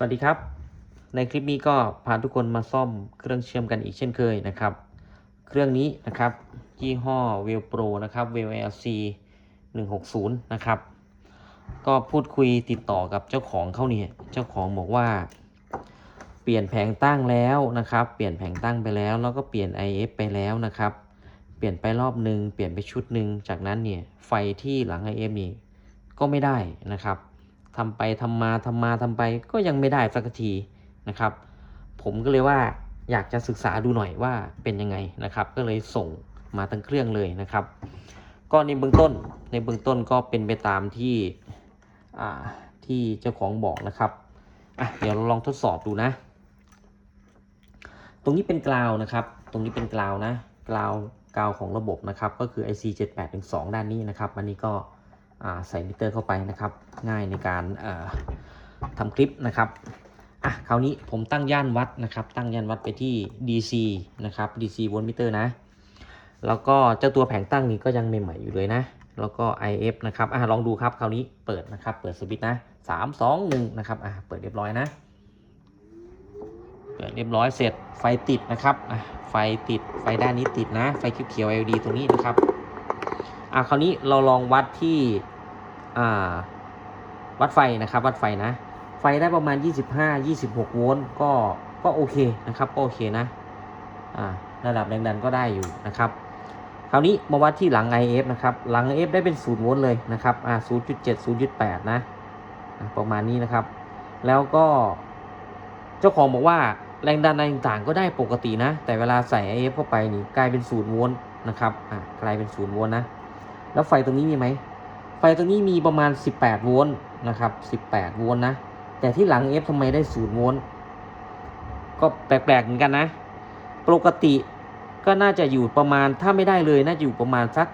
สวัสดีครับ ในคลิปนี้ก็พาทุกคนมาซ่อมเครื่องเชื่อมกันอีกเช่นเคยนะครับ เครื่องนี้นะครับยี่ห้อ w e l Pro นะครับ w e l LC 160 นะครับ ก็พูดคุยติดต่อกับเจ้าของเขาเนี่ยเจ้าของบอกว่า เปลี่ยนแผงตั้งแล้วนะครับ เปลี่ยนแผงตั้งไปแล้ว แล้วก็เปลี่ยน IF ไปแล้วนะครับ เปลี่ยนไปรอบหนึ่งเปลี่ยนไปชุดหนึ่งจากนั้นเนี่ยไฟที่หลัง IF นี่ก็ไม่ได้นะครับ ทำไปทำมาทำมาทำไปก็ยังไม่ได้สักทีนะครับ ผมก็เลยว่าอยากจะศึกษาดูหน่อยว่าเป็นยังไงนะครับ ก็เลยส่งมาทั้งเครื่องเลยนะครับ ก็ในเบื้องต้นในเบื้องต้นก็เป็นไปตามที่ที่เจ้าของบอกนะครับอะเดี๋ยวเราลองทดสอบดูนะ ตรงนี้เป็นกราวนะครับ ตรงนี้เป็นกราวนะกราวกราวของระบบนะครับ ก็คือ IC 7812ด้านนี้นะครับ อันนี้ก็ ใส่มิเตอร์เข้าไปนะครับ ง่ายในการอ่าทำคลิปนะครับอะคราวนี้ผมตั้งย่านวัดนะครับ ตั้งย่านวัดไปที่ DC นะครับ DC โวลต์มิเตอร์นะ แล้วก็เจ้าตัวแผงตั้งนี้ก็ยังใหม่ๆอยู่เลยนะ แล้วก็ IF นะครับอะลองดูครับคราวนี้เปิดนะครับ เปิดสวิตช์นะสามสองหนึ่งนะครับอะเปิดเรียบร้อยนะ เปิดเรียบร้อยเสร็จไฟติดนะครับอะไฟติดไฟด้านนี้ติดนะ ไฟเขียวๆ LED ตรงนี้นะครับ อะคราวนี้เราลองวัดที่อ่าวัดไฟนะครับ วัดไฟนะ ไฟได้ประมาณ 25-26 โวลต์ก็ก็โอเคนะครับก็โอเคนะอ่าระดับแรงดันก็ได้อยู่นะครับ คราวนี้มาวัดที่หลัง IF นะครับ หลัง IF ได้เป็น 0 โวลต์เลยนะครับอ่า0.7 0.8 นะอะประมาณนี้นะครับ แล้วก็เจ้าของบอกว่าแรงดันอะไรต่างๆก็ได้ปกตินะ แต่เวลาใส่ IF เข้าไปนี่กลายเป็นศูนย์โวลต์นะครับอะกลายเป็นศูนย์โวลต์นะ แล้วไฟตรงนี้มีไหม ไฟตรงนี้มีประมาณ 18 โวลต์นะครับ 18 โวลต์นะ แต่ที่หลัง F ทำไมได้ศูนย์โวลต์ ก็แปลกๆเหมือนกันนะ ปกติก็น่าจะอยู่ประมาณถ้าไม่ได้เลยน่าจะอยู่ประมาณสัก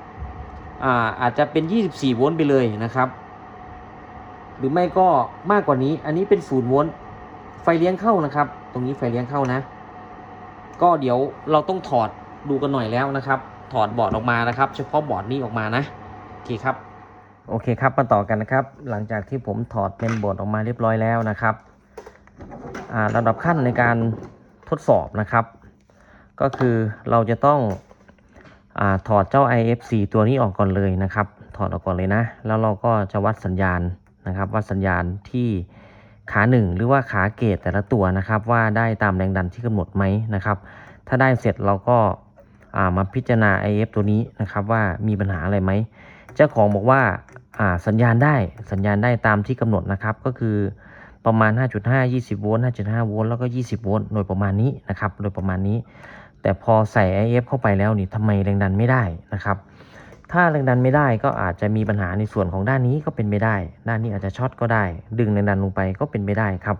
อ่าอาจจะเป็น 24 โวลต์ไปเลยนะครับ หรือไม่ก็มากกว่านี้ อันนี้เป็นศูนย์โวลต์ ไฟเลี้ยงเข้านะครับ ตรงนี้ไฟเลี้ยงเข้านะ ก็เดี๋ยวเราต้องถอดดูกันหน่อยแล้วนะครับ ถอดบอร์ดออกมานะครับ เฉพาะบอร์ดนี้ออกมานะโอเคครับโอเคครับมาต่อกันนะครับ หลังจากที่ผมถอดเป็นบอร์ดออกมาเรียบร้อยแล้วนะครับอ่าลำดับขั้นในการทดสอบนะครับ ก็คือเราจะต้องอาถอดเจ้า IF4 ตัวนี้ออกก่อนเลยนะครับ ถอดออกก่อนเลยนะ แล้วเราก็จะวัดสัญญาณนะครับ วัดสัญญาณที่ขาหนึ่งหรือว่าขาเกตแต่ละตัวนะครับ ว่าได้ตามแรงดันที่กำหนดไหมนะครับ ถ้าได้เสร็จเราก็ มาพิจารณา IF ตัวนี้นะครับว่ามีปัญหาอะไรไหม เจ้าของบอกว่าสัญญาณได้สัญญาณได้ตามที่กำหนดนะครับก็คือประมาณ 5.5 20 โวลต์ 5.5 โวลต์ แล้วก็ 20 โวลต์ โดยประมาณนี้นะครับ โดยประมาณนี้ แต่พอใส่ IF เข้าไปแล้วนี่ทำไมแรงดันไม่ได้นะครับ ถ้าแรงดันไม่ได้ก็อาจจะมีปัญหาในส่วนของด้านนี้ก็เป็นไปได้ ด้านนี้อาจจะช็อตก็ได้ ดึงแรงดันลงไปก็เป็นไปได้ครับ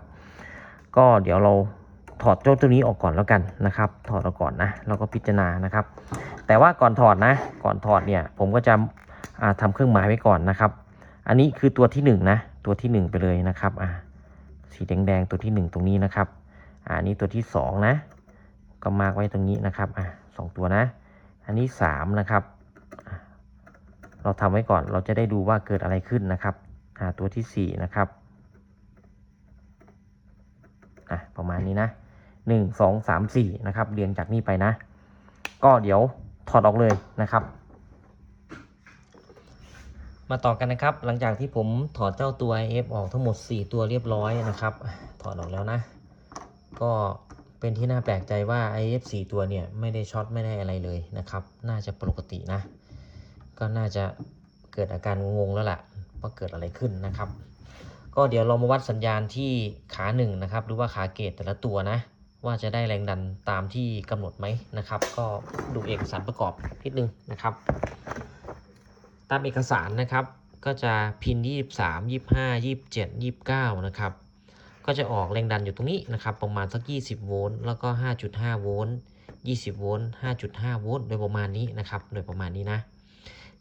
ก็เดี๋ยวเรา ถอดเจ้าตัวนี้ออกก่อนแล้วกันนะครับ ถอดออกก่อนนะแล้วก็พิจารณานะครับ แต่ว่าก่อนถอดนะ ก่อนถอดเนี่ยผมก็จะอ่าทำเครื่องหมายไว้ก่อนนะครับ อันนี้คือตัวที่1นงนะตัวที่ 1 ไปเลยนะครับอ่าสีแดงๆตัวที่ 1 ตรงนี้นะครับอ่าอันนี้ตัวที่ 2 นะ ก็มาไว้ตรงนี้นะครับอ่าสองตัวนะ อันนี้ 3 นะครับ เราทำไว้ก่อนเราจะได้ดูว่าเกิดอะไรขึ้นนะครับอ่าตัวที่ 4 นะครับอะประมาณนี้นะ 1 2 3 4นะครับเรียงจากนี้ไปนะ ก็เดี๋ยวถอดออกเลยนะครับ มาต่อกันนะครับ หลังจากที่ผมถอดเจ้าตัว IF ออกทั้งหมด 4 ตัวเรียบร้อยนะครับ ถอดออกแล้วนะ ก็เป็นที่น่าแปลกใจว่า IF 4 ตัวเนี่ยไม่ได้ช็อตไม่ได้อะไรเลยนะครับ น่าจะปกตินะ ก็น่าจะเกิดอาการงงแล้วล่ะว่าเกิดอะไรขึ้นนะครับ ก็เดี๋ยวเรามาวัดสัญญาณที่ขาหนึ่งนะครับหรือว่าขาเกตแต่ละตัวนะ ว่าจะได้แรงดันตามที่กำหนดไหมนะครับ ก็ดูเอกสารประกอบนิดนึงนะครับ ตามเอกสารนะครับก็จะพิน 23 25 27 29 นะครับ ก็จะออกแรงดันอยู่ตรงนี้นะครับ ประมาณสัก 20 โวลต์ แล้วก็ 5.5 โวลต์ 20 โวลต์ 5.5 โวลต์ โดยประมาณนี้นะครับ โดยประมาณนี้นะ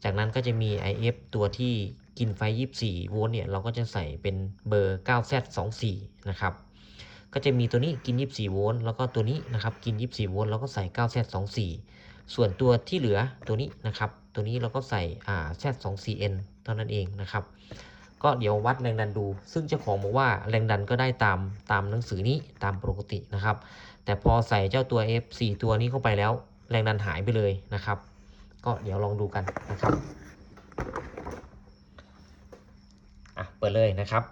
จากนั้นก็จะมี IF ตัวที่กินไฟ 24 โวลต์เนี่ย เราก็จะใส่เป็นเบอร์ 9Z24 นะครับ ก็จะมีตัวนี้กิน 24 โวลต์แล้วก็ตัวนี้นะครับกิน 24 โวลต์เราก็ใส่ 9Z24 ส่วนตัวที่เหลือตัวนี้นะครับ ตัวนี้เราก็ใส่อ่า Z24N เท่านั้นเองนะครับ ก็เดี๋ยววัดแรงดันดู ซึ่งเจ้าของบอกว่าแรงดันก็ได้ตามตามหนังสือนี้ตามปกตินะครับ แต่พอใส่เจ้าตัว F4 ตัวนี้เข้าไปแล้ว แรงดันหายไปเลยนะครับ ก็เดี๋ยวลองดูกันนะครับอะเปิดเลยนะครับ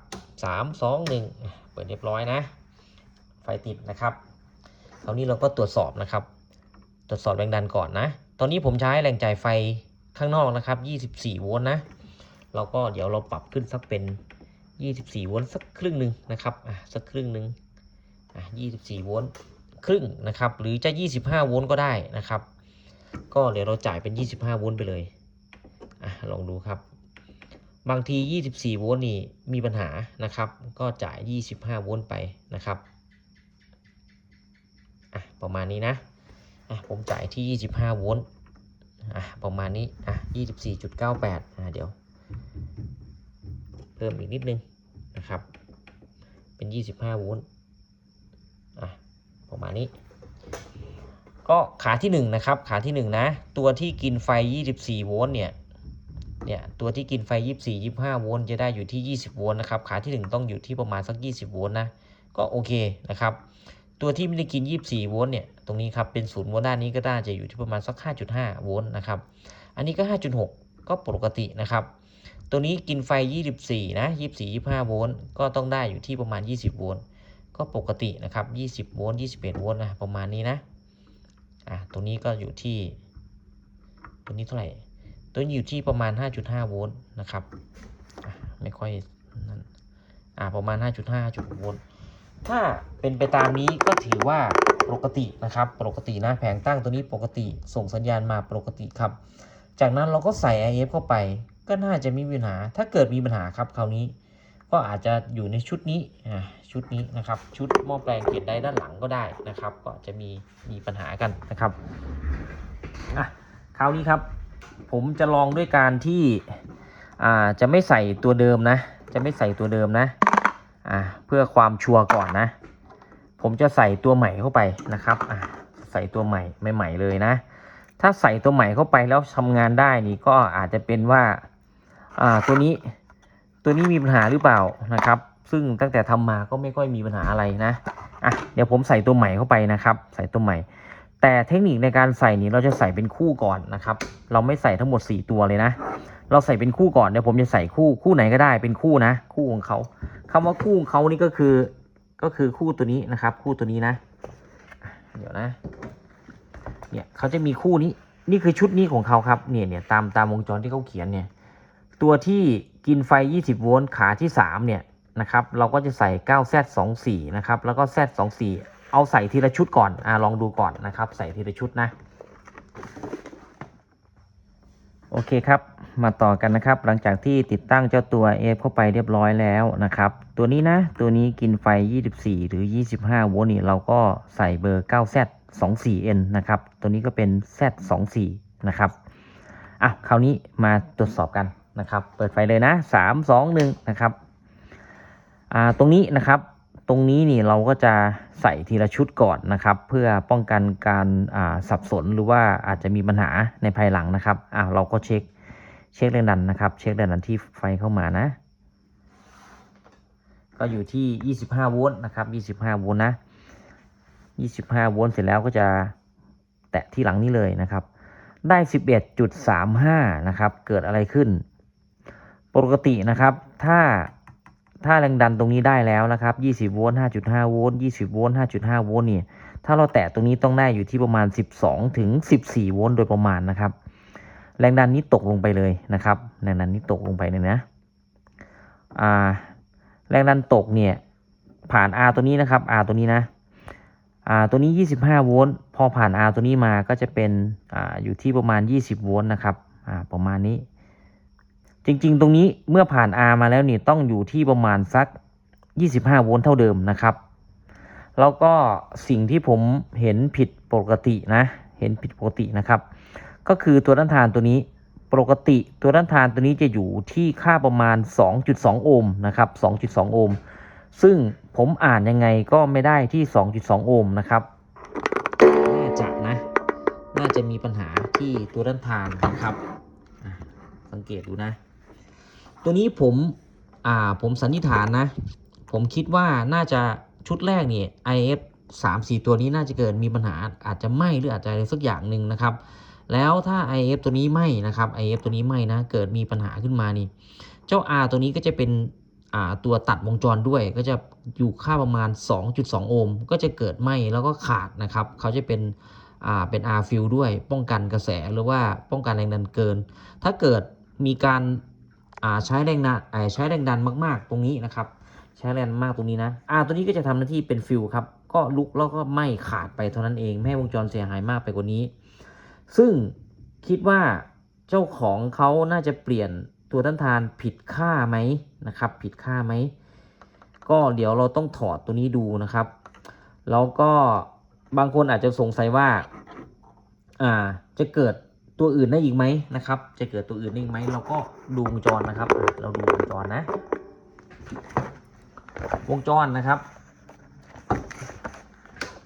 สามสองหนึ่งเปิดเรียบร้อยนะ ไฟติดนะครับคราวนี้เราก็ตรวจสอบนะครับ ตรวจสอบแรงดันก่อนนะ ตอนนี้ผมใช้แรงจ่ายไฟข้างนอกนะครับ 24 โวลต์นะ เราก็เดี๋ยวเราปรับขึ้นสักเป็น 24 โวลต์สักครึ่งหนึ่งนะครับอะสักครึ่งหนึ่งอะ24 โวลต์ครึ่งนะครับ หรือจะ 25 โวลต์ก็ได้นะครับ ก็เดี๋ยวเราจ่ายเป็น 25 โวลต์ไปเลยอะลองดูครับ บางที 24 โวลต์นี่มีปัญหานะครับ ก็จ่าย 25 โวลต์ไปนะครับ อะประมาณนี้นะอะผมจ่ายที่ 25 โวลต์อะประมาณนี้อะ24.98อะเดี๋ยว เพิ่มอีกนิดนึงนะครับ เป็น 25 โวลต์อะประมาณนี้ ก็ขาที่ 1 นะครับ ขาที่ 1 นะ ตัวที่กินไฟ 24 โวลต์เนี่ยเนี่ยตัวที่กินไฟ 24 25 โวลต์จะได้อยู่ที่ 20 โวลต์นะครับ ขาที่ 1 ต้องอยู่ที่ประมาณสัก 20 โวลต์นะ ก็โอเคนะครับ ตัวที่ไม่ได้กิน 24 โวลต์เนี่ย ตรงนี้ครับ เป็น0โวลต์ด้านนี้ก็น่าจะอยู่ที่ประมาณสัก 5.5 โวลต์นะครับ อันนี้ก็ 5.6 ก็ปกตินะครับ ตัวนี้กินไฟ 24 นะ 24 25 โวลต์ ก็ต้องได้อยู่ที่ประมาณ 20 โวลต์ ก็ปกตินะครับ 20 โวลต์ 21 โวลต์นะ ประมาณนี้นะ อะ ตรงนี้ก็อยู่ที่ ตัวนี้เท่าไหร่ ตัวนี้อยู่ที่ประมาณ 5.5 โวลต์นะครับ ไม่ค่อยนั่น อ่าประมาณ 5.5 5.6โวลต์ ถ้าเป็นไปตามนี้ก็ถือว่าปกตินะครับ ปกตินะแผงตั้งตัวนี้ปกติ ส่งสัญญาณมาปกติครับ จากนั้นเราก็ใส่ IF เข้าไป ก็น่าจะไม่มีปัญหา ถ้าเกิดมีปัญหาครับคราวนี้ ก็อาจจะอยู่ในชุดนี้อ่าชุดนี้นะครับ ชุดหม้อแปลงเปลี่ยนได้ด้านหลังก็ได้นะครับ ก็จจะมีมีปัญหากันนะครับอะคราวนี้ครับ ผมจะลองด้วยการที่อ่าจะไม่ใส่ตัวเดิมนะ จะไม่ใส่ตัวเดิมนะ อ่าเพื่อความชัวร์ก่อนนะ ผมจะใส่ตัวใหม่เข้าไปนะครับอ่าใส่ตัวใหม่ใหม่ ๆ เลยนะ ถ้าใส่ตัวใหม่เข้าไปแล้วทำงานได้นี่ก็อาจจะเป็นว่าอ่าตัวนี้ตัวนี้มีปัญหาหรือเปล่านะครับ ซึ่งตั้งแต่ทำมาก็ไม่ค่อยมีปัญหาอะไรนะอะเดี๋ยวผมใส่ตัวใหม่เข้าไปนะครับ ใส่ตัวใหม่ แต่เทคนิคในการใส่นี้เราจะใส่เป็นคู่ก่อนนะครับ เราไม่ใส่ทั้งหมด 4 ตัวเลยนะ เราใส่เป็นคู่ก่อนเดี๋ยวผมจะใส่คู่คู่ไหนก็ได้เป็นคู่นะ คู่ของเขาคำว่าคู่ของเขานี่ก็คือ ก็คือคู่ตัวนี้นะครับ คู่ตัวนี้นะอะเดี๋ยวนะ เนี่ยเขาจะมีคู่นี้ นี่คือชุดนี้ของเขาครับ เนี่ยเนี่ยตามตามวงจรที่เขาเขียนเนี่ย ตัวที่กินไฟ 20 โวลต์ขาที่ 3 เนี่ยนะครับ เราก็จะใส่ 9Z24 นะครับ แล้วก็ Z24 เอาใส่ทีละชุดก่อน อ่าลองดูก่อนนะครับ ใส่ทีละชุดนะ โอเคครับ มาต่อกันนะครับ หลังจากที่ติดตั้งเจ้าตัว F เข้าไปเรียบร้อยแล้วนะครับ ตัวนี้นะ ตัวนี้กินไฟ 24 หรือ 25 โวลต์นี่เราก็ใส่เบอร์ 9Z24N นะครับ ตัวนี้ก็เป็น Z24 นะครับ อะ คราวนี้มาตรวจสอบกันนะครับ เปิดไฟเลยนะ 3 2 1 นะครับ อ่า ตรงนี้นะครับ รงนี้นี่เราก็จะใส่ทีละชุดก่อนนะครับ เพื่อป้องกันการสับสนหรือว่าอาจจะมีปัญหาในภายหลังนะครับอ่าเราก็เช็คเช็คแรงดันนะครับ เช็คแรงดันที่ไฟเข้ามานะ ก็อยู่ที่ 25 โวลต์นะครับ25 โวลต์นะ 25 โวลต์เสร็จแล้วก็จะแตะที่หลังนี้เลยนะครับ ได้ 11.35 นะครับ เกิดอะไรขึ้น ปกตินะครับ ถ้า ถ้าแรงดันตรงนี้ได้แล้วนะครับ 20 โวลต์ 5.5 โวลต์ 20 โวลต์ 5.5 โวลต์เนี่ย ถ้าเราแตะตรงนี้ต้องได้อยู่ที่ประมาณ 12 ถึง 14 โวลต์โดยประมาณนะครับ แรงดันนี้ตกลงไปเลยนะครับ แรงดันนี้ตกลงไปเลยนะ อ่า แรงดันตกเนี่ย ผ่าน R ตัวนี้นะครับ R ตัวนี้นะอ่าตัวนี้ 25 โวลต์ พอผ่าน R ตัวนี้มาก็จะเป็น อ่า อยู่ที่ประมาณ 20 โวลต์นะครับ อ่า ประมาณนี้ จริงๆ ตรงนี้เมื่อผ่าน R มาแล้วนี่ต้องอยู่ที่ประมาณสัก 25 โวลต์เท่าเดิมนะครับ แล้วก็สิ่งที่ผมเห็นผิดปกตินะ เห็นผิดปกตินะครับ ก็คือตัวต้านทานตัวนี้ปกติตัวต้านทานตัวนี้จะอยู่ที่ค่าประมาณ 2.2 โอห์มนะครับ 2.2 โอห์ม ซึ่งผมอ่านยังไงก็ไม่ได้ที่ 2.2 โอห์มนะครับ น่าจะนะ น่าจะมีปัญหาที่ตัวต้านทานนะครับ สังเกตดูนะ ตัวนี้ผมอ่าผมสันนิษฐานนะ ผมคิดว่าน่าจะชุดแรกนี่ IF 3 4 ตัวนี้น่าจะเกิดมีปัญหาอาจจะไหมหรืออาจจะอะไรสักอย่างหนึ่งนะครับ แล้วถ้า IF ตัวนี้ไหมนะครับ IF ตัวนี้ไหมนะเกิดมีปัญหาขึ้นมานี่ เจ้า R ตัวนี้ก็จะเป็นอ่าตัวตัดวงจรด้วยก็จะอยู่ค่าประมาณ 2.2 โอห์มก็จะเกิดไหมแล้วก็ขาดนะครับ เขาจะเป็นอ่าเป็น R fill ด้วยป้องกันกระแสหรือว่าป้องกันแรงดันเกิน ถ้าเกิดมีการ ใช้แรงดันอ่าใช้แรงดันมากๆ ตรงนี้นะครับ ใช้แรงมากตรงนี้นะอ่าตัวนี้ก็จะทำหน้าที่เป็นฟิลครับ ก็ลุกแล้วก็ไหม้ขาดไปเท่านั้นเองไม่ให้วงจรเสียหายมากไปกว่านี้ ซึ่งคิดว่าเจ้าของเขาน่าจะเปลี่ยนตัวต้านทานผิดค่าไหมนะครับ ผิดค่าไหมก็เดี๋ยวเราต้องถอดตัวนี้ดูนะครับ แล้วก็บางคนอาจจะสงสัยว่า อ่าจะเกิด ตัวอื่นได้อีกไหมนะครับ จะเกิดตัวอื่นได้อีกไหมเราก็ดูวงจรนะครับ เราดูวงจรนะ วงจรนะครับ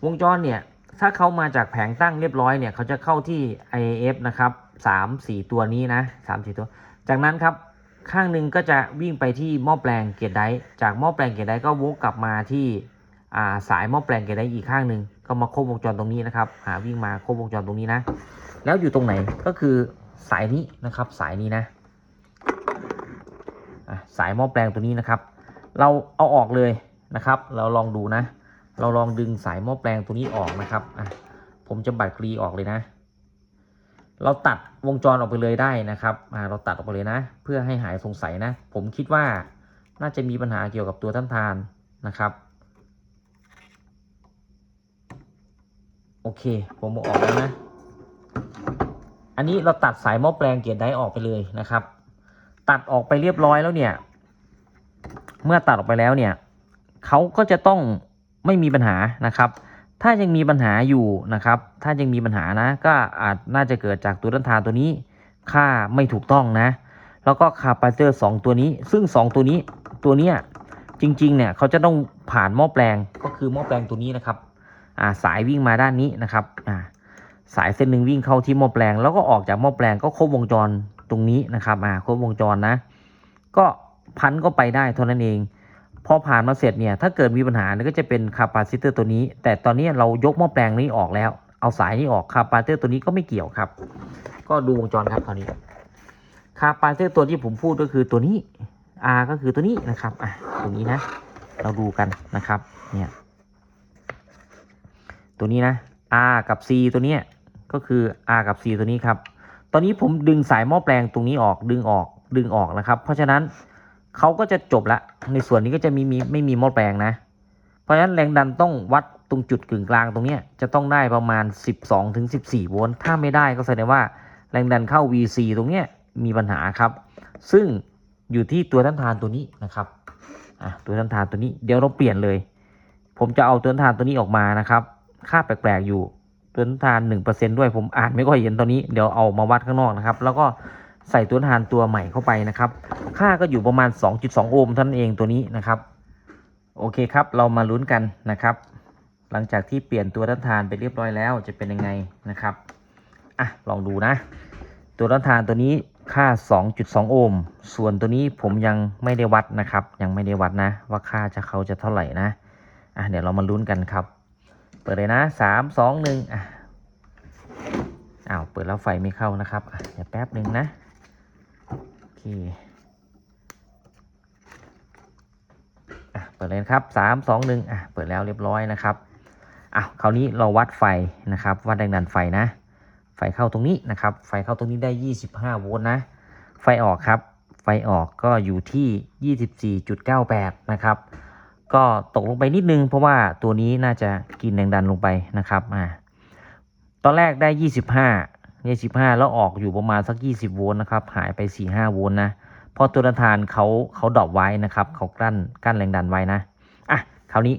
วงจรเนี่ยถ้าเขามาจากแผงตั้งเรียบร้อยเนี่ยเขาจะเข้าที่ IAF นะครับสามสี่ตัวนี้นะสามสี่ตัว จากนั้นครับข้างหนึ่งก็จะวิ่งไปที่หม้อแปลงเกียร์ไดจากหม้อแปลงเกียร์ไดก็วกกลับมาที่าสายหม้อแปลงเกียร์ไดอีกข้างหนึ่งก็มาครบวงจรตรงนี้นะครับ หาวิ่งมาครบวงจรตรงนี้นะ แล้วอยู่ตรงไหนก็คือสายนี้นะครับสายนี้นะสายหม้อแปลงตัวนี้นะครับ เราเอาออกเลยนะครับ เราลองดูนะ เราลองดึงสายหม้อแปลงตัวนี้ออกนะครับอะผมจะบัดกรีออกเลยนะ เราตัดวงจรออกไปเลยได้นะครับอ่าเราตัดออกไปเลยนะ เพื่อให้หายสงสัยนะ ผมคิดว่าน่าจะมีปัญหาเกี่ยวกับตัวต้านทานนะครับ โอเค ผมเอาออกแล้วนะ อันนี้เราตัดสายหม้อแปลงเกียร์ไดออกไปเลยนะครับ ตัดออกไปเรียบร้อยแล้วเนี่ย เมื่อตัดออกไปแล้วเนี่ยเขาก็จะต้องไม่มีปัญหานะครับ ถ้ายังมีปัญหาอยู่นะครับ ถ้ายังมีปัญหานะ ก็อาจน่าจะเกิดจากตัวต้นทานตัวนี้ ค่าไม่ถูกต้องนะ แล้วก็คาปาเตอร์ 2 ตัวนี้ ซึ่ง 2 ตัวนี้ตัวเนี้ยจริงๆเนี่ยเขาจะต้องผ่านหม้อแปลงก็คือหม้อแปลงตัวนี้นะครับ อ่าสายวิ่งมาด้านนี้นะครับ อ่า สายเส้นหนึ่งวิ่งเข้าที่หม้อแปลง แล้วก็ออกจากหม้อแปลงก็ครบวงจรตรงนี้นะครับอ่าครบวงจรนะ ก็พันก็ไปได้เท่านั้นเองพอผ่านมาเสร็จเนี่ยถ้าเกิดมีปัญหาเนี่ยก็จะเป็นคาปาซิเตอร์ตัวนี้ แต่ตอนนี้เรายกหม้อแปลงนี้ออกแล้ว เอาสายนี้ออกคาปาซิเตอร์ตัวนี้ก็ไม่เกี่ยวครับ ก็ดูวงจรครับคราวนี้คาปาซิเตอร์ตัวที่ผมพูดก็คือตัวนี้ R ก็คือตัวนี้นะครับอะตรงนี้นะ เราดูกันนะครับเนี่ยตัวนี้นะ R กับ C ตัวเนี้ย ก็คือ R กับ C ตัวนี้ครับ ตอนนี้ผมดึงสายหม้อแปลงตรงนี้ออกดึงออกดึงออกนะครับ เพราะฉะนั้นเขาก็จะจบละในส่วนนี้ก็จะมีมีไม่มีหม้อแปลงนะ เพราะฉะนั้นแรงดันต้องวัดตรงจุดกึ่งกลางตรงนี้จะต้องได้ประมาณ 12ถึง14 โวลต์ถ้าไม่ได้ก็แสดงว่าแรงดันเข้า VC ตรงนี้มีปัญหาครับ ซึ่งอยู่ที่ตัวต้านทานตัวนี้นะครับอะตัวต้านทานตัวนี้เดี๋ยวเราเปลี่ยนเลย ผมจะเอาตัวต้านทานตัวนี้ออกมานะครับ ค่าแปลกๆอยู่ ตัวต้านทาน1%ด้วยผมอ่านไม่ค่อยเห็นตอนนี้เดี๋ยวเอามาวัดข้างนอกนะครับ แล้วก็ใส่ตัวต้านทานตัวใหม่เข้าไปนะครับ ค่าก็อยู่ประมาณ 2.2 โอห์มท่านเองตัวนี้นะครับ โอเคครับเรามาลุ้นกันนะครับ หลังจากที่เปลี่ยนตัวต้านทานไปเรียบร้อยแล้วจะเป็นยังไงนะครับอะลองดูนะ ตัวต้านทานตัวนี้ค่า 2.2 โอห์มส่วนตัวนี้ผมยังไม่ได้วัดนะครับ ยังไม่ได้วัดนะ ว่าค่าจะเขาจะเท่าไหร่นะอะเดี๋ยวเรามาลุ้นกันครับ ปิดเลยนะ3 2 1อะอ้าวเปิดแล้วไฟไม่เข้านะครับเดี๋ยวแป๊บหนึ่งนะโอเคอะเปิดเลยครับ3 2 1อะเปิดแล้วเรียบร้อยนะครับอะคราวนี้เราวัดไฟนะครับ วัดแรงดันไฟนะ ไฟเข้าตรงนี้นะครับ ไฟเข้าตรงนี้ได้25โวลต์นะ ไฟออกครับ ไฟออกก็อยู่ที่24.98นะครับ ก็ตกลงไปนิดนึง เพราะว่าตัวนี้น่าจะกินแรงดันลงไปนะครับอ่าตอนแรกได้25 25แล้วออกอยู่ประมาณสัก20โวลต์นะครับ หายไป4-5โวลต์นะพราะตัวต้านทานเขาเขาดรอปไว้นะครับเขากั้นกั้นแรงดันไว้นะอะคราวนี้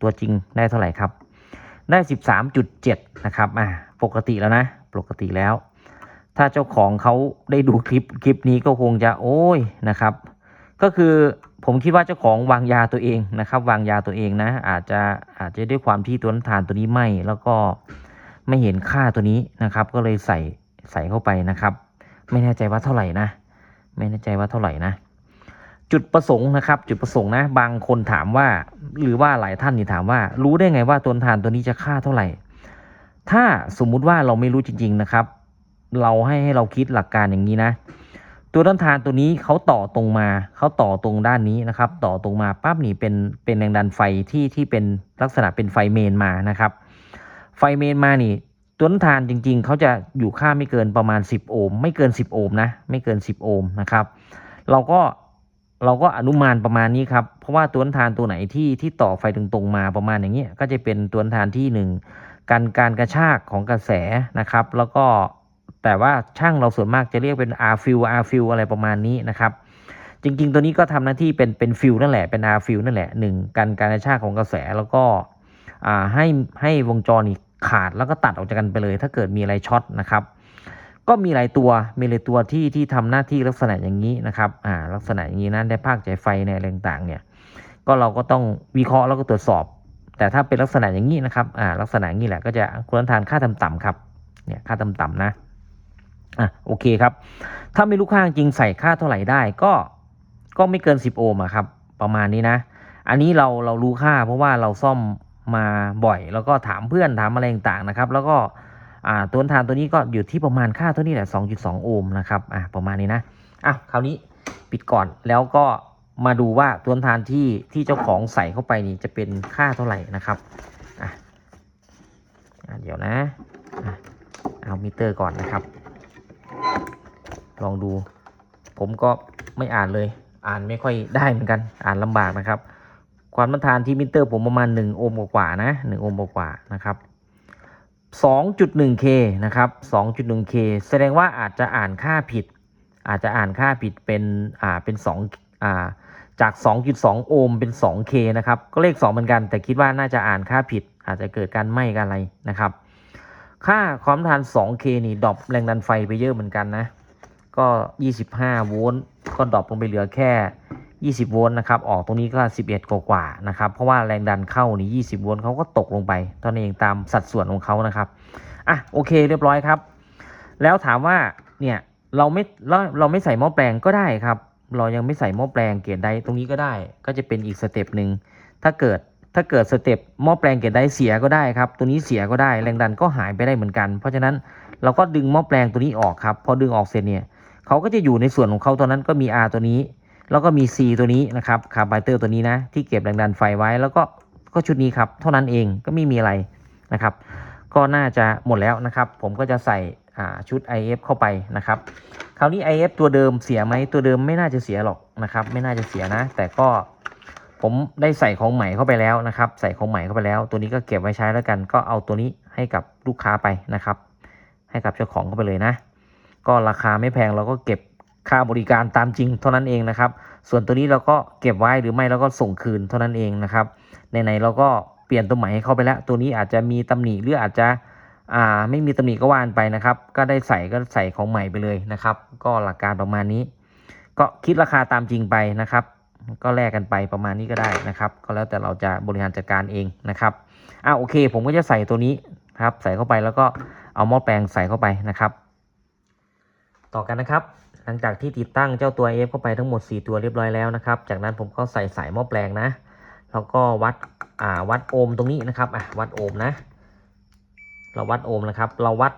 ตัวจริงได้เท่าไหร่ครับ ได้13.7นะครับอ่าปกติแล้วนะ ปกติแล้ว ถ้าเจ้าของเขาได้ดูคลิปคลิปนี้ก็คงจะโอ้ยนะครับ ก็คือ ผมคิดว่าเจ้าของวางยาตัวเองนะครับ วางยาตัวเองนะ อาจจะอาจจะด้วยความที่ตัวน้ำทานตัวนี้ไหมแล้วก็ไม่เห็นค่าตัวนี้นะครับ ก็เลยใส่ใส่เข้าไปนะครับ ไม่แน่ใจว่าเท่าไหร่นะ ไม่แน่ใจว่าเท่าไหร่นะ จุดประสงค์นะครับ จุดประสงค์นะ บางคนถามว่า หรือว่าหลายท่านนี่ถามว่า รู้ได้ไงว่าต้นทานตัวนี้จะค่าเท่าไหร่ ถ้าสมมุติว่าเราไม่รู้จริง ๆนะครับ เราให้ให้เราคิดหลักการอย่างนี้นะ ตัวต้นทานตัวนี้เขาต่อตรงมาเขาต่อตรงด้านนี้นะครับ ต่อตรงมาปั๊บนี่เป็นเป็นแรงดันไฟที่ที่เป็นลักษณะเป็นไฟเมนมานะครับ ไฟเมนมานี่ ตัวต้นทานจริง ๆเขาจะอยู่ค่าไม่เกินประมาณ 10 โอห์มไม่เกิน 10 โอห์มนะไม่เกิน 10 โอห์มนะครับ เราก็เราก็อนุมานประมาณนี้ครับ เพราะว่าตัวต้นทานตัวไหนที่ที่ต่อไฟตรงๆมาประมาณอย่างเงี้ยก็จะเป็นตัวต้นทานที่หนึ่งการการกระชากของกระแสนะครับ แล้วก็ แต่ว่าช่างเราส่วนมากจะเรียกเป็น R fill R fill อะไรประมาณนี้นะครับ จริง ๆ ตัวนี้ก็ทำหน้าที่เป็นเป็นฟิลนั่นแหละเป็น R fill นั่นแหละหนึ่งการการกระชากของกระแสแล้วก็ให้ให้วงจรนี่ขาดแล้วก็ตัดออกจากกันไปเลย ถ้าเกิดมีอะไรช็อตนะครับ ก็มีหลายตัวมีหลายตัวที่ที่ทำหน้าที่ลักษณะอย่างนี้นะครับอ่าลักษณะอย่างนี้นะได้ภาคใจไฟในอะไรต่างเนี่ย ก็เราก็ต้องวิเคราะห์แล้วก็ตรวจสอบ แต่ถ้าเป็นลักษณะอย่างนี้นะครับอ่าลักษณะนี้แหละก็จะควรทานค่าต่ำๆครับเนี่ยค่าต่ำๆนะ อะโอเคครับ ถ้าไม่รู้ค่าจริงใส่ค่าเท่าไหร่ได้ก็ก็ไม่เกิน 10 โอห์มครับ ประมาณนี้นะ อันนี้เราเรารู้ค่าเพราะว่าเราซ่อมมาบ่อย แล้วก็ถามเพื่อนถามอะไรต่างๆนะครับ แล้วก็อ่าตัวทานตัวนี้ก็อยู่ที่ประมาณค่าเท่านี้แหละ 2.2 โอห์มนะครับอ่าประมาณนี้นะอะคราวนี้ปิดก่อนแล้วก็มาดูว่าตัวทานที่ที่เจ้าของใส่เข้าไปนี่จะเป็นค่าเท่าไหร่นะครับอะอะเดี๋ยวนะอะเอามิเตอร์ก่อนนะครับ ลองดู ผมก็ไม่อ่านเลย อ่านไม่ค่อยได้เหมือนกัน อ่านลำบากนะครับ ความต้านทานที่มิเตอร์ผมประมาณ 1 โอห์มกว่านะ 1 โอห์มกว่านะครับ 2.1K นะครับ 2.1K แสดงว่าอาจจะอ่านค่าผิด อาจจะอ่านค่าผิดเป็น อ่า เป็น2อ่า จาก 2.2 โอห์มเป็น 2K นะครับ ก็เลข 2 เหมือนกัน แต่คิดว่าน่าจะอ่านค่าผิด อาจจะเกิดการไหม้กันอะไรนะครับ ค่าความต้านทาน 2K นี่ดรอปแรงดันไฟไปเยอะเหมือนกันนะ ก็ 25 โวลต์ก็ดรอปลงไปเหลือแค่ 20 โวลต์นะครับ ออกตรงนี้ก็ 11 กว่ากว่าๆนะครับ เพราะว่าแรงดันเข้านี่20 โวลต์เขาก็ตกลงไป ตอนนี้องตามสัดส่วนของเขานะครับ อะ โอเคเรียบร้อยครับ แล้วถามว่า เนี่ย เราไม่ เราเราไม่ใส่หม้อแปลงก็ได้ครับ เรายังไม่ใส่หม้อแปลงเกียร์ใดตรงนี้ก็ได้ ก็จะเป็นอีกสเต็ปหนึ่ง ถ้าเกิด ถ้าเกิดสเต็ปหม้อแปลงเกียร์ใดเสียก็ได้ครับ ตัวนี้เสียก็ได้แรงดันก็หายไปได้เหมือนกัน เพราะฉะนั้นเราก็ดึงหม้อแปลงตัวนี้ออกครับพอดึงออกเสร็จเนี่ยเขาก็จะอยู่ในส่วนของเขาตอนนั้นก็มี R ตัวนี้ แล้วก็มี C ตัวนี้นะครับคาร์บไบเตอร์ตัวนี้นะที่เก็บแรงดันไฟไว้ แล้วก็ก็ชุดนี้ครับ เท่านั้นเองก็ไม่มีอะไรนะครับ ก็น่าจะหมดแล้วนะครับ ผมก็จะใส่ชุด IF เข้าไปนะครับ คราวนี้ IF ตัวเดิมเสียไหมตัวเดิมไม่น่าจะเสียหรอกนะครับ ไม่น่าจะเสียนะ แต่ก็ ผมได้ใส่ของใหม่เข้าไปแล้วนะครับ ใส่ของใหม่เข้าไปแล้ว ตัวนี้ก็เก็บไว้ใช้แล้วกัน ก็เอาตัวนี้ให้กับลูกค้าไปนะครับ ให้กับเจ้าของเข้าไปเลยนะ ก็ราคาไม่แพงเราก็เก็บค่าบริการตามจริงเท่านั้นเองนะครับ ส่วนตัวนี้เราก็เก็บไว้หรือไม่เราก็ส่งคืนเท่านั้นเองนะครับไหนๆเราก็เปลี่ยนตัวใหม่ให้เข้าไปแล้ว ตัวนี้อาจจะมีตำหนิหรืออาจจะอ่าไม่มีตำหนิก็ว่านไปนะครับ ก็ได้ใส่ก็ใส่ของใหม่ไปเลยนะครับ ก็หลักการประมาณนี้ ก็คิดราคาตามจริงไปนะครับ ก็แลกกันไปประมาณนี้ก็ได้นะครับ ก็แล้วแต่เราจะบริหารจัดการเองนะครับอ่าโอเค ผมก็จะใส่ตัวนี้ครับ ใส่เข้าไปแล้วก็เอาหม้อแปลงใส่เข้าไปนะครับ ต่อกันนะครับ หลังจากที่ติดตั้งเจ้าตัว F เข้าไปทั้งหมด 4 ตัวเรียบร้อยแล้วนะครับ จากนั้นผมก็ใส่สายหม้อแปลงนะแล้วก็วัดอ่าวัดโอห์มตรงนี้นะครับอะวัดโอห์มนะ เราวัดโอห์มนะครับ เราวัด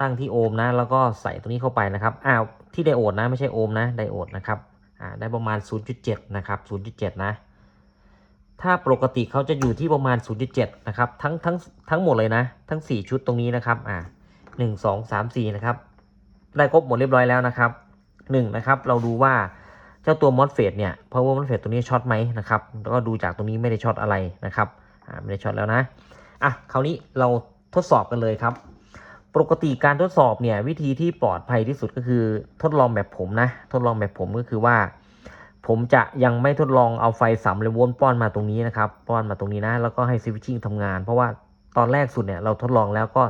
ตั้งที่โอห์มนะ แล้วก็ใส่ตรงนี้เข้าไปนะครับอ้าวที่ไดโอดนะไม่ใช่โอห์มนะไดโอดนะครับ ได้ประมาณ 0.7 นะครับ 0.7 นะ ถ้าปกติเขาจะอยู่ที่ประมาณ 0.7 นะครับ ทั้งทั้งทั้งหมดเลยนะ ทั้ง 4 ชุดตรงนี้นะครับ อ่า1 2 3 4 นะครับ ได้ครบหมดเรียบร้อยแล้วนะครับหนึ่งนะครับ เราดูว่าเจ้าตัว MOSFET เนี่ย power MOSFET ตัวนี้ช็อตไหมนะครับ แล้วก็ดูจากตรงนี้ไม่ได้ช็อตอะไรนะครับ อ่า ไม่ได้ช็อตแล้วนะ อะ คราวนี้เราทดสอบกันเลยครับ ปกติการทดสอบเนี่ยวิธีที่ปลอดภัยที่สุดก็คือทดลองแบบผมนะ ทดลองแบบผมก็คือว่า ผมจะยังไม่ทดลองเอาไฟสามเลโวลต์ป้อนมาตรงนี้นะครับ ป้อนมาตรงนี้นะ แล้วก็ให้สวิตชิ่งทำงาน เพราะว่าตอนแรกสุดเนี่ยเราทดลองแล้วก็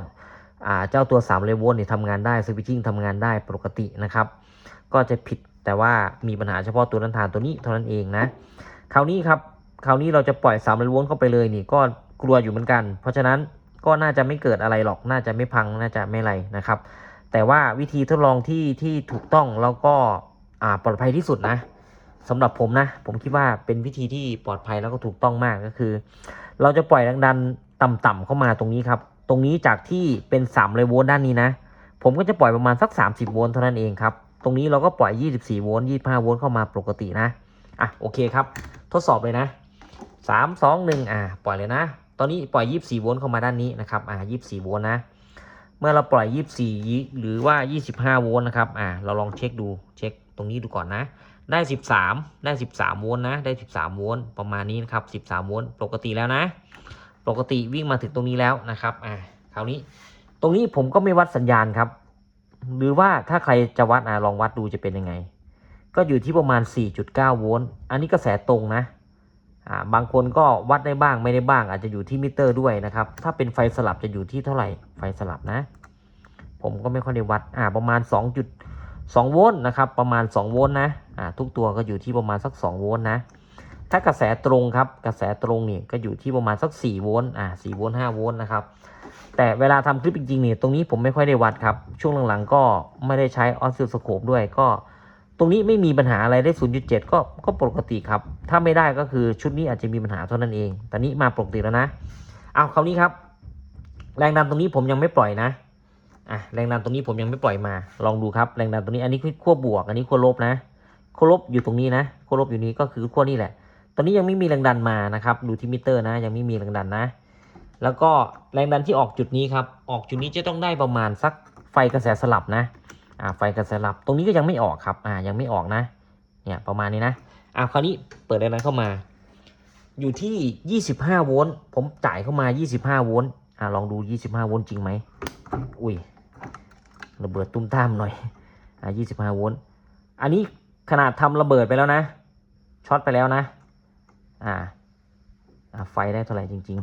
เจ้าตัว3เลเวลเนี่ยทำงานได้สวิตชิ่งทำงานได้ปกตินะครับ ก็จะผิดแต่ว่ามีปัญหาเฉพาะตัวนันทานตัวนี้เท่านั้นเองนะ คราวนี้ครับคราวนี้เราจะปล่อย3เลเวลเข้าไปเลยนี่ก็กลัวอยู่เหมือนกัน เพราะฉะนั้น ก็น่าจะไม่เกิดอะไรหรอก น่าจะไม่พัง น่าจะไม่อะไรนะครับ แต่ว่าวิธีทดลองที่ที่ถูกต้องแล้วก็อ่าปลอดภัยที่สุดนะสำหรับผมนะ ผมคิดว่าเป็นวิธีที่ปลอดภัยแล้วก็ถูกต้องมากก็คือ เราจะปล่อยแรงดันต่ำๆเข้ามาตรงนี้ครับ ตรงนี้จากที่เป็น3เลยโวลต์ด้านนี้นะ ผมก็จะปล่อยประมาณสัก 30 โวลต์เท่านั้นเองครับ ตรงนี้เราก็ปล่อย 24 โวลต์ 25 โวลต์เข้ามาปกตินะ อะโอเคครับ ทดสอบเลยนะ 3 2 1 อะปล่อยเลยนะ ตอนนี้ปล่อย 24 โวลต์เข้ามาด้านนี้นะครับอะ24 โวลต์นะ เมื่อเราปล่อย 24 หรือว่า 25 โวลต์นะครับอะเราลองเช็คดูเช็คตรงนี้ดูก่อนนะ ได้ 13 ได้ 13 โวลต์นะ ได้ 13 โวลต์ประมาณนี้นะครับ 13 โวลต์ปกติแล้วนะ ปกติวิ่งมาถึงตรงนี้แล้วนะครับอะคราวนี้ตรงนี้ผมก็ไม่วัดสัญญาณครับ หรือว่าถ้าใครจะวัดอะลองวัดดูจะเป็นยังไง ก็อยู่ที่ประมาณ 4.9 โวลต์ อันนี้กระแสตรงนะ บางคนก็วัดได้บ้างไม่ได้บ้าง อาจจะอยู่ที่มิเตอร์ด้วยนะครับ ถ้าเป็นไฟสลับจะอยู่ที่เท่าไหร่ไฟสลับนะ ผมก็ไม่ค่อยได้วัดอ่าประมาณ 2.2 โวลต์นะครับ ประมาณ 2 โวลต์นะอ่าทุกตัวก็อยู่ที่ประมาณสัก 2 โวลต์นะ ถ้ากระแสตรงครับ กระแสตรงนี่ก็อยู่ที่ประมาณสัก 4 โวลต์อ่า4โวลต์5โวลต์นะครับ แต่เวลาทำคลิปจริงๆเนี่ยตรงนี้ผมไม่ค่อยได้วัดครับ ช่วงหลังๆ ก็ไม่ได้ใช้ออสซิลสโคปด้วยก็ ตรงนี้ไม่มีปัญหาอะไรได้ 0.7 ก็ก็ปกติครับ ถ้าไม่ได้ก็คือชุดนี้อาจจะมีปัญหาเท่านั้นเองต่นี้มาปกติแล้วนะ เอาคราวนี้ครับ แรงดันตรงนี้ผมยังไม่ปล่อยนะ อะแรงดันตรงนี้ผมยังไม่ปล่อยมา ลองดูครับ แรงดันตรงนี้ อันนี้คือขั้วบวก อันนี้ขั้วลบนะ ขั้วลบอยู่ตรงนี้นะ ขั้วลบอยู่นี้ก็คือขั้วนี่แหละ ตอนนี้ยังไม่มีแรงดันมานะครับ ดูที่มิเตอร์นะ ยังไม่มีแรงดันนะ แล้วก็แรงดันที่ออกจุดนี้ครับ ออกจุดนี้จะต้องได้ประมาณสักไฟกระแสสลับนะ อ่าไฟกระแสสลับตรงนี้ก็ยังไม่ออกครับอ่ายังไม่ออกนะเนี่ยประมาณนี้นะอ่าคราวนี้เปิดแรงดันเข้ามา อยู่ที่ 25 โวลต์ผมจ่ายเข้ามา 25 โวลต์อ่าลองดู 25 โวลต์จริงไหมอุ้ยระเบิดตุ้มตามหน่อยอ่า25 โวลต์อันนี้ขนาดทำระเบิดไปแล้วนะช็อตไปแล้วนะอ่าอ่าไฟได้เท่าไหร่จริง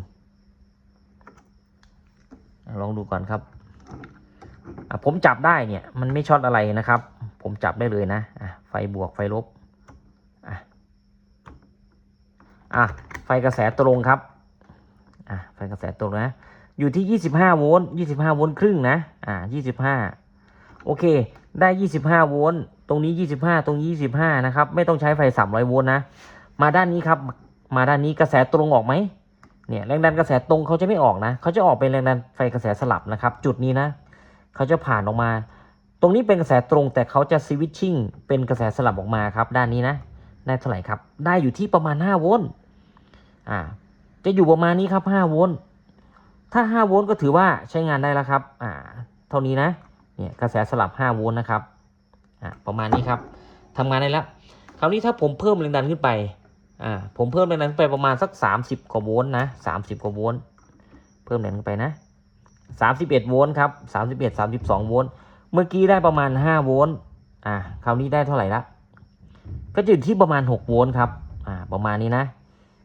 ๆ ลองดูก่อนครับ ผมจับได้เนี่ย มันไม่ช็อตอะไรนะครับ ผมจับได้เลยนะอะไฟบวกไฟลบอะอะไฟกระแสตรงครับอะไฟกระแสตรงนะ อยู่ที่ 25 โวลต์25 โวลต์ครึ่งนะอ่า25 โอเค ได้ 25 โวลต์ตรงนี้ 25 ตรงนี้25 นะครับ ไม่ต้องใช้ไฟ 300 โวลต์นะ มาด้านนี้ครับมาด้านนี้กระแสตรงออกไหมเนี่ยแรงดันกระแสตรงเขาจะไม่ออกนะเขาจะออกเป็นแรงดันไฟกระแสสลับนะครับ จุดนี้นะ เขาจะผ่านออกมา ตรงนี้เป็นกระแสตรงแต่เขาจะสวิตชิ่งเป็นกระแสสลับออกมาครับด้านนี้นะได้เท่าไหร่ครับ ได้อยู่ที่ประมาณ 5 โวลต์อ่าจะอยู่ประมาณนี้ครับ 5 โวลต์ถ้า 5 โวลต์ก็ถือว่าใช้งานได้แล้วครับอ่าเท่านี้นะเนี่ยกระแสสลับ 5 โวลต์นะครับอ่าประมาณนี้ครับทำงานได้แล้ว คราวนี้ถ้าผมเพิ่มแรงดันขึ้นไปอ่าผมเพิ่มแรงดันขึ้นไปประมาณสัก 30 กว่าโวลต์นะ30 กว่าโวลต์เพิ่มแรงขึ้นไปนะ 31 โวลต์ครับ 31 32 โวลต์ เมื่อกี้ได้ประมาณ 5 โวลต์ อ่า คราวนี้ได้เท่าไหร่ละ ก็จะอยู่ที่ประมาณ 6 โวลต์ครับ อ่า ประมาณนี้นะ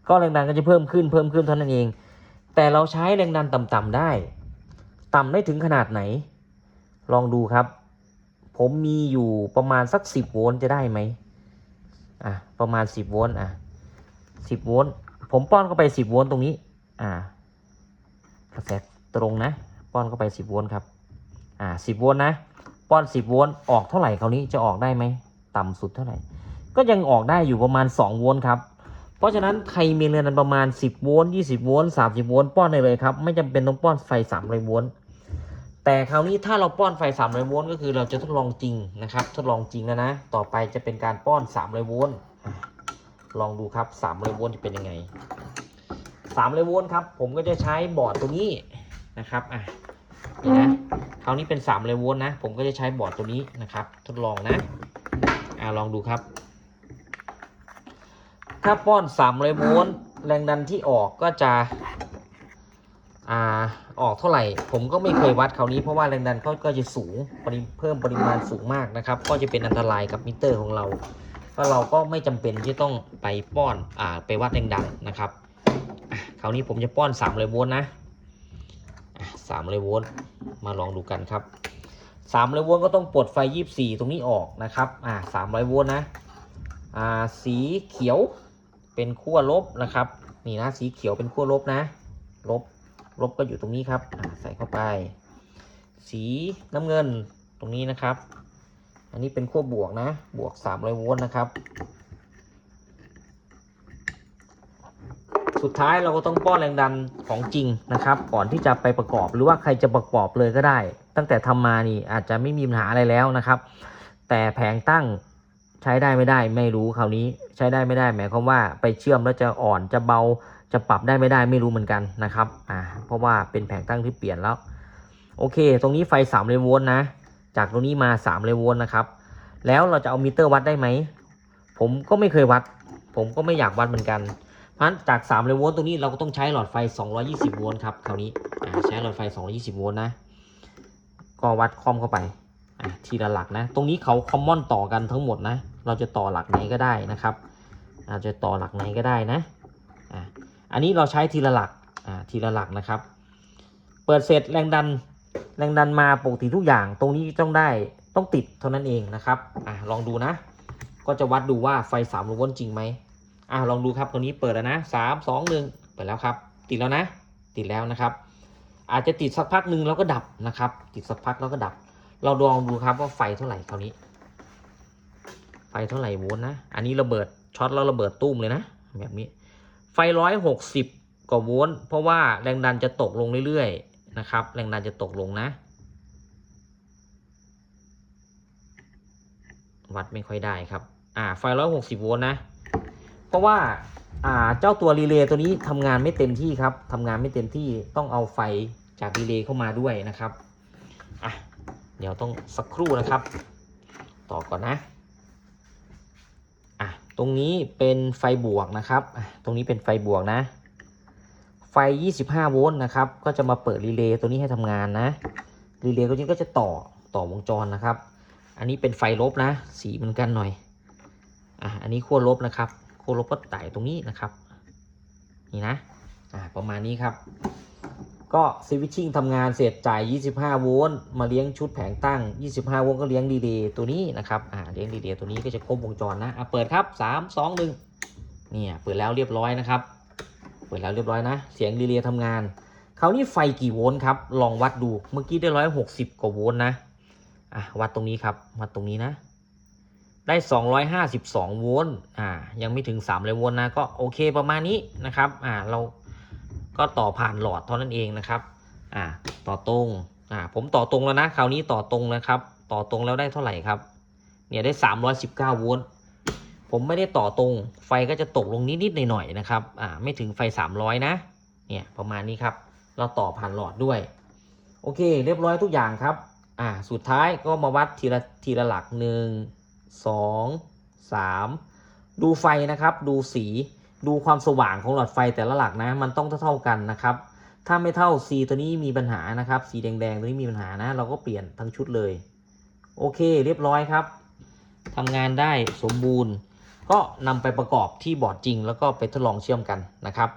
ก็แรงดันก็จะเพิ่มขึ้น เพิ่มขึ้นเท่านั้นเอง แต่เราใช้แรงดันต่ำๆได้ ต่ำได้ถึงขนาดไหน ลองดูครับ ผมมีอยู่ประมาณสัก 10 โวลต์จะได้ไหม อะประมาณ 10 โวลต์ อะ10 โวลต์ ผมป้อนเข้าไป 10 โวลต์ตรงนี้ อ่ากระแสตรงนะ ป้อนเข้าไป 10 โวลต์ครับอ่า10 โวลต์นะ ป้อน 10 โวลต์ออกเท่าไหร่คราวนี้จะออกได้ไหมต่ำสุดเท่าไหร่ ก็ยังออกได้อยู่ประมาณ 2 โวลต์ครับ เพราะฉะนั้นใครมีเรือนนั้นประมาณ 10 โวลต์20 โวลต์30 โวลต์ป้อนได้เลยครับ ไม่จำเป็นต้องป้อนไฟ300โวลต์แต่คราวนี้ถ้าเราป้อนไฟ300โวลต์ก็คือเราจะทดลองจริงนะครับ ทดลองจริงแล้วนะ ต่อไปจะเป็นการป้อน300โวลต์อะลองดูครับ300โวลต์จะเป็นยังไง300โวลต์ครับ ผมก็จะใช้บอร์ดตัวนี้ นะครับอะนี่นะคราวนี้เป็น300โวลต์นะ ผมก็จะใช้บอร์ดตัวนี้นะครับ ทดลองนะอ่าลองดูครับ ถ้าป้อน300โวลต์แรงดันที่ออกก็จะอ่าออกเท่าไหร่ ผมก็ไม่เคยวัดคราวนี้เพราะว่าแรงดันเขาก็จะสูงปริเพิ่มปริมาณสูงมากนะครับ ก็จะเป็นอันตรายกับมิเตอร์ของเราก็เราก็ไม่จำเป็นที่ต้องไปป้อนอ่าไปวัดแรงดันนะครับอะคราวนี้ผมจะป้อน300โวลต์นะอะ 300โวลต์มาลองดูกันครับ300โวลต์ก็ต้องปลดไฟ 24 ตรงนี้ออกนะครับอ่า300โวลต์นะอ่าสีเขียวเป็นขั้วลบนะครับนี่นะสีเขียวเป็นขั้วลบนะ ลบลบก็อยู่ตรงนี้ครับอ่าใส่เข้าไป สีน้ำเงินตรงนี้นะครับ อันนี้เป็นขั้วบวกนะ บวก 300โวลต์นะครับ สุดท้ายเราก็ต้องป้อนแรงดันของจริงนะครับ ก่อนที่จะไปประกอบหรือว่าใครจะประกอบเลยก็ได้ ตั้งแต่ทำมานี่อาจจะไม่มีปัญหาอะไรแล้วนะครับ แต่แผงตั้งใช้ได้ไม่ได้ไม่รู้คราวนี้ใช้ได้ไม่ได้หมายความว่าไปเชื่อมแล้วจะอ่อนจะเบาจะปรับได้ไม่ได้ไม่รู้เหมือนกันนะครับอ่าเพราะว่าเป็นแผงตั้งที่เปลี่ยนแล้ว โอเค ตรงนี้ไฟ3เลโวลต์นะ จากตรงนี้มา3เลโวลต์นะครับ แล้วเราจะเอามิเตอร์วัดได้ไหมผมก็ไม่เคยวัด ผมก็ไม่อยากวัดเหมือนกัน พราะฉะนั้นจาก3เลโวลต์ตรงนี้เราก็ต้องใช้หลอดไฟ 220 โวลต์ครับคราวนี้ใช้หลอดไฟ 220 โวลต์นะ ก็วัดคอมเข้าไปทีละหลักนะ ตรงนี้เขาคอมมอนต่อกันทั้งหมดนะ เราจะต่อหลักไหนก็ได้นะครับอาจจะต่อหลักไหนก็ได้นะอะอันนี้เราใช้ทีละหลักอ่าทีละหลักนะครับ เปิดเสร็จแรงดันแรงดันมาปกติทุกอย่าง ตรงนี้ต้องได้ต้องติดเท่านั้นเองนะครับอะลองดูนะ ก็จะวัดดูว่าไฟ3โวลต์จริงไหม อะลองดูครับตัวนี้เปิดแล้วนะสามสองหนึ่งเปิดแล้วครับ ติดแล้วนะ ติดแล้วนะครับ อาจจะติดสักพักหนึ่งแล้วก็ดับนะครับ ติดสักพักแล้วก็ดับ เราลองดูครับว่าไฟเท่าไหร่คราวนี้ ไฟเท่าไหร่โวลต์นะ อันนี้ระเบิดช็อตแล้วระเบิดตุ้มเลยนะ แบบนี้ ไฟร้อยหกสิบกว่าโวลต์เพราะว่าแรงดันจะตกลงเรื่อยๆนะครับ แรงดันจะตกลงนะ วัดไม่ค่อยได้ครับ อ่า ไฟร้อยหกสิบโวลต์นะ เพราะว่าอ่าเจ้าตัวรีเลย์ตัวนี้ทำงานไม่เต็มที่ครับทำงานไม่เต็มที่ต้องเอาไฟจากรีเลย์เข้ามาด้วยนะครับอะเดี๋ยวต้องสักครู่นะครับ ต่อก่อนนะอะตรงนี้เป็นไฟบวกนะครับตรงนี้เป็นไฟบวกนะ ไฟ 25 โวลต์นะครับ ก็จะมาเปิดรีเลย์ตัวนี้ให้ทำงานนะรีเลย์ตัวนี้ก็จะต่อต่อวงจรนะครับ อันนี้เป็นไฟลบนะ สีเหมือนกันหน่อยอะอันนี้ขั้วลบนะครับ ขั้วลบก็ไต่ตรงนี้นะครับ นี่นะอ่าประมาณนี้ครับ ก็สวิตชิ่งทำงานเสร็จจ่าย 25 โวลต์มาเลี้ยงชุดแผงตั้ง 25 โวลต์ก็เลี้ยงรีเลย์ตัวนี้นะครับอ่าเลี้ยงรีเลย์ตัวนี้ก็จะครบวงจรนะอะเปิดครับ 3 2 1เนี่ยเปิดแล้วเรียบร้อยนะครับ เปิดแล้วเรียบร้อยนะ เสียงรีเลย์ทำงานคราวนี้ไฟกี่โวลต์ครับ ลองวัดดู เมื่อกี้ได้160กว่าโวลต์นะ อะ วัดตรงนี้ครับ วัดตรงนี้นะ ได้ 252 โวลต์ อ่า ยังไม่ถึง3เลยโวลต์นะ ก็โอเคประมาณนี้นะครับ อ่า เราก็ต่อผ่านหลอดเท่านั้นเองนะครับ อ่า ต่อตรง อ่า ผมต่อตรงแล้วนะ คราวนี้ต่อตรงนะครับ ต่อตรงแล้วได้เท่าไหร่ครับ เนี่ยได้ 319 โวลต์ ผมไม่ได้ต่อตรง ไฟก็จะตกลงนิดๆหน่อยๆนะครับ อ่า ไม่ถึงไฟ 300 นะ เนี่ยประมาณนี้ครับ เราต่อผ่านหลอดด้วย โอเค เรียบร้อยทุกอย่างครับ อ่า สุดท้ายก็มาวัดทีละทีละหลักหนึ่ง สองสามดูไฟนะครับดูสีดูความสว่างของหลอดไฟแต่ละหลักนะ มันต้องเท่ากันนะครับ ถ้าไม่เท่า C ตัวนี้มีปัญหานะครับ สีแดงๆตัวนี้มีปัญหานะ เราก็เปลี่ยนทั้งชุดเลย โอเคเรียบร้อยครับทำงานได้สมบูรณ์ ก็นำไปประกอบที่บอร์ดจริง แล้วก็ไปทดลองเชื่อมกันนะครับ